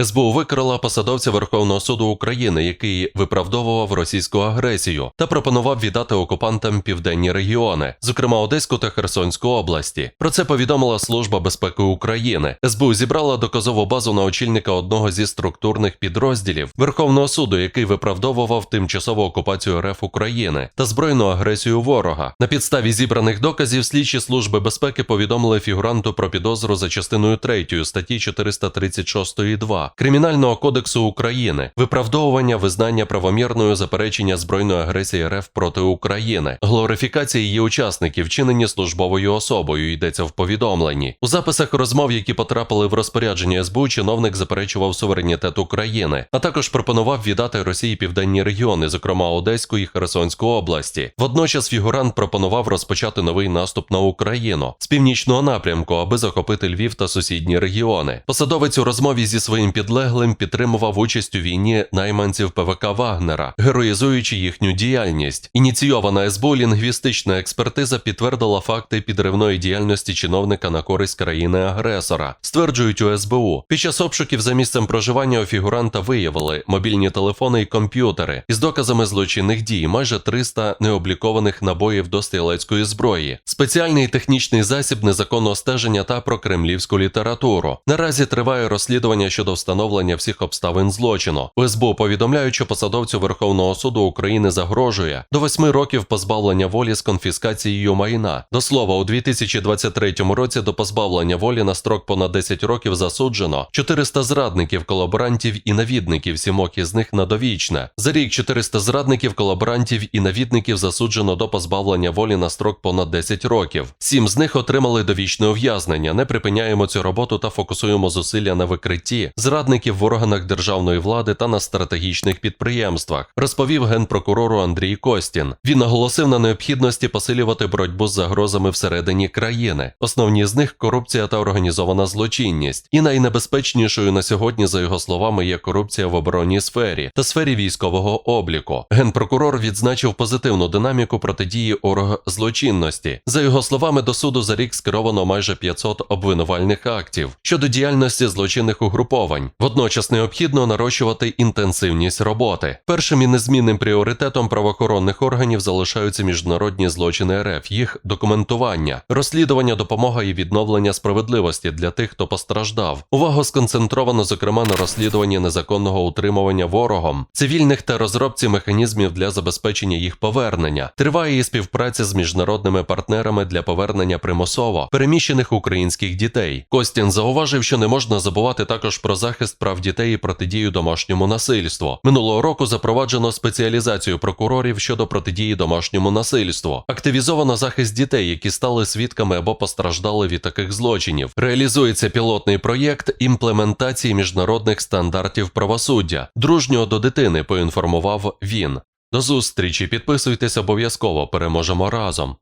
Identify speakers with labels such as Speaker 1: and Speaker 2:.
Speaker 1: СБУ викрила посадовця Верховного суду України, який виправдовував російську агресію та пропонував віддати окупантам південні регіони, зокрема Одеську та Херсонську області. Про це повідомила Служба безпеки України. СБУ зібрала доказову базу на очільника одного зі структурних підрозділів Верховного суду, який виправдовував тимчасову окупацію РФ України та збройну агресію ворога. На підставі зібраних доказів слідчі служби безпеки повідомили фігуранту про підозру за частиною 3 статті 436.2 Кримінального кодексу України, виправдовування визнання правомірною заперечення збройної агресії РФ проти України, глорифікація її учасників, вчинені службовою особою, йдеться в повідомленні. У записах розмов, які потрапили в розпорядження СБУ, чиновник заперечував суверенітет України, а також пропонував віддати Росії південні регіони, зокрема Одеську і Херсонську області. Водночас фігурант пропонував розпочати новий наступ на Україну з північного напрямку, аби захопити Львів та сусідні регіони. Посадовець у розмові зі своїм підлеглим підтримував участь у війні найманців ПВК Вагнера, героїзуючи їхню діяльність. Ініційована СБУ лінгвістична експертиза підтвердила факти підривної діяльності чиновника на користь країни-агресора, стверджують у СБУ. Під час обшуків за місцем проживання у фігуранта виявили мобільні телефони і комп'ютери із доказами злочинних дій, майже 300 необлікованих набоїв до стрілецької зброї, спеціальний технічний засіб незаконного стеження та про кремлівську літературу. Наразі триває розслідування щодо встановлення всіх обставин злочину. У повідомляють, що посадовцю Верховного суду України загрожує до восьми років позбавлення волі з конфіскацією майна. До слова, у 2023 році до позбавлення волі на строк понад 10 років засуджено 400 зрадників, колаборантів і навідників, сімок із них на довічне. За рік 400 зрадників, колаборантів і навідників засуджено до позбавлення волі на строк понад 10 років. Сім з них отримали довічне ув'язнення. Не припиняємо цю роботу та фокусуємо зусилля на викритті зрадників в органах державної влади та на стратегічних підприємствах, розповів генпрокурору Андрій Костін. Він наголосив на необхідності посилювати боротьбу з загрозами всередині країни. Основні з них корупція та організована злочинність. І найнебезпечнішою на сьогодні, за його словами, є корупція в оборонній сфері та сфері військового обліку. Генпрокурор відзначив позитивну динаміку протидії орг злочинності. За його словами, до суду за рік скеровано майже 500 обвинувальних актів щодо діяльності злочинних угруповань. Водночас необхідно нарощувати інтенсивність роботи. Першим і незмінним пріоритетом правоохоронних органів залишаються міжнародні злочини РФ, їх документування, розслідування, допомога і відновлення справедливості для тих, хто постраждав. Увагу сконцентровано, зокрема, на розслідуванні незаконного утримування ворогом, цивільних та розробці механізмів для забезпечення їх повернення. Триває і співпраця з міжнародними партнерами для повернення примусово переміщених українських дітей. Костін зауважив, що не можна забувати також про захист прав дітей і протидію домашньому насильству. Минулого року запроваджено спеціалізацію прокурорів щодо протидії домашньому насильству. Активізовано захист дітей, які стали свідками або постраждали від таких злочинів. Реалізується пілотний проєкт імплементації міжнародних стандартів правосуддя. Дружнього до дитини поінформував він. До зустрічі, підписуйтесь обов'язково, переможемо разом.